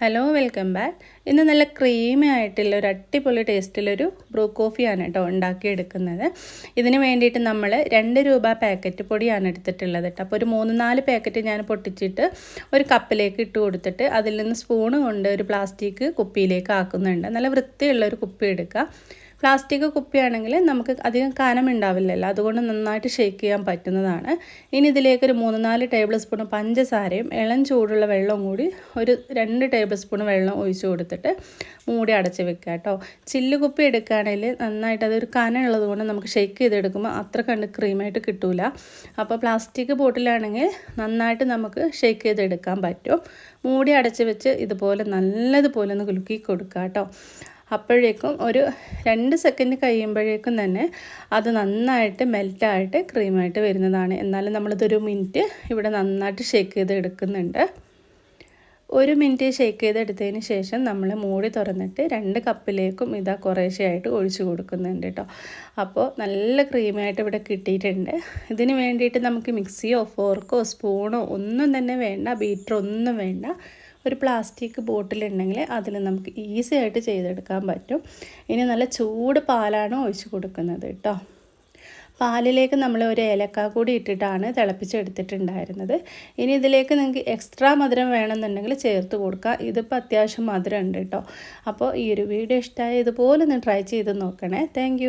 Hello welcome back ഇന്ന് നല്ല creamy ആയിട്ടുള്ള ഒരു അടിപൊളി ടേസ്റ്റിലൊരു ബ്രൂ കോഫിയാണ് കേട്ടോ ഉണ്ടാക്കിയെടുക്കുന്നത്. ഇതിന് വേണ്ടിയിട്ട് നമ്മൾ രണ്ട് രൂപ പാക്കറ്റ് പൊടിയാണ് എടുത്തിട്ടുള്ളത് കേട്ടോ അപ്പോൾ ഒരു മൂന്ന് നാല് പാക്കറ്റ് ഞാൻ പൊട്ടിച്ചിട്ട് ഒരു കപ്പിലേക്ക് ഇട്ട് കൊടുത്തിട്ട് അതിൽ നിന്ന് സ്പൂണ് കൊണ്ട് ഒരു പ്ലാസ്റ്റിക് കുപ്പിയിലേക്ക് ആക്കുന്നുണ്ട്. നല്ല വൃത്തിയുള്ള ഒരു കുപ്പി എടുക്കുക. പ്ലാസ്റ്റിക് കുപ്പിയാണെങ്കിൽ നമുക്ക് അധികം കനം ഉണ്ടാവില്ലല്ലോ. അതുകൊണ്ട് നന്നായിട്ട് ഷേക്ക് ചെയ്യാൻ പറ്റുന്നതാണ്. ഇനി ഇതിലേക്ക് ഒരു മൂന്ന് നാല് ടേബിൾ സ്പൂൺ പഞ്ചസാരയും ഇളം ചൂടുള്ള വെള്ളവും കൂടി ഒരു രണ്ട് ടേബിൾ സ്പൂൺ വെള്ളം ഒഴിച്ചു കൊടുത്തിട്ട് മൂടി അടച്ച് വെക്കുക കേട്ടോ. ചില്ല് കുപ്പി എടുക്കുകയാണെങ്കിൽ നന്നായിട്ട് അതൊരു കനമുള്ളത് കൊണ്ട് നമുക്ക് ഷേക്ക് ചെയ്തെടുക്കുമ്പോൾ അത്ര കണ്ട് ക്രീമായിട്ട് കിട്ടൂല. അപ്പോൾ പ്ലാസ്റ്റിക് ബോട്ടിലാണെങ്കിൽ നന്നായിട്ട് നമുക്ക് ഷേക്ക് ചെയ്തെടുക്കാൻ പറ്റും. മൂടി അടച്ച് വെച്ച് ഇതുപോലെ നല്ലതുപോലെ ഒന്ന് കുലുക്കി കൊടുക്കുക കേട്ടോ. അപ്പോഴേക്കും ഒരു രണ്ട് സെക്കൻഡ് കഴിയുമ്പോഴേക്കും തന്നെ അത് നന്നായിട്ട് മെൽറ്റായിട്ട് ക്രീമായിട്ട് വരുന്നതാണ്. എന്നാലും നമ്മളിതൊരു മിനിറ്റ് ഇവിടെ നന്നായിട്ട് ഷേക്ക് ചെയ്ത് എടുക്കുന്നുണ്ട് ഒരു മിനിറ്റ് ഷേക്ക് ചെയ്തെടുത്തതിന് ശേഷം നമ്മൾ മൂടി തുറന്നിട്ട് രണ്ട് കപ്പിലേക്കും ഇതാ കുറേശ്ശെയായിട്ട് ഒഴിച്ചു കൊടുക്കുന്നുണ്ട് കേട്ടോ അപ്പോൾ നല്ല ക്രീമായിട്ട് ഇവിടെ കിട്ടിയിട്ടുണ്ട്. ഇതിന് വേണ്ടിയിട്ട് നമുക്ക് മിക്സിയോ ഫോർക്കോ സ്പൂണോ ഒന്നും തന്നെ വേണ്ട ബീറ്റർ ഒന്നും വേണ്ട. ഒരു പ്ലാസ്റ്റിക് ബോട്ടിലുണ്ടെങ്കിൽ അതിൽ നമുക്ക് ഈസി ആയിട്ട് ചെയ്തെടുക്കാൻ പറ്റും. ഇനി നല്ല ചൂട് പാലാണ് ഒഴിച്ച് കൊടുക്കുന്നത് കേട്ടോ. പാലിലേക്ക് നമ്മൾ ഒരു ഏലക്ക കൂടി ഇട്ടിട്ടാണ് തിളപ്പിച്ചെടുത്തിട്ടുണ്ടായിരുന്നത്. ഇനി ഇതിലേക്ക് നിങ്ങൾക്ക് എക്സ്ട്രാ മധുരം വേണമെന്നുണ്ടെങ്കിൽ ചേർത്ത് കൊടുക്കുക. ഇതിപ്പോൾ അത്യാവശ്യം മധുരം ഉണ്ട് കേട്ടോ. അപ്പോൾ ഈ ഒരു വീഡിയോ ഇഷ്ടമായ ഇതുപോലെ ഒന്ന് ട്രൈ ചെയ്ത് നോക്കണേ. താങ്ക്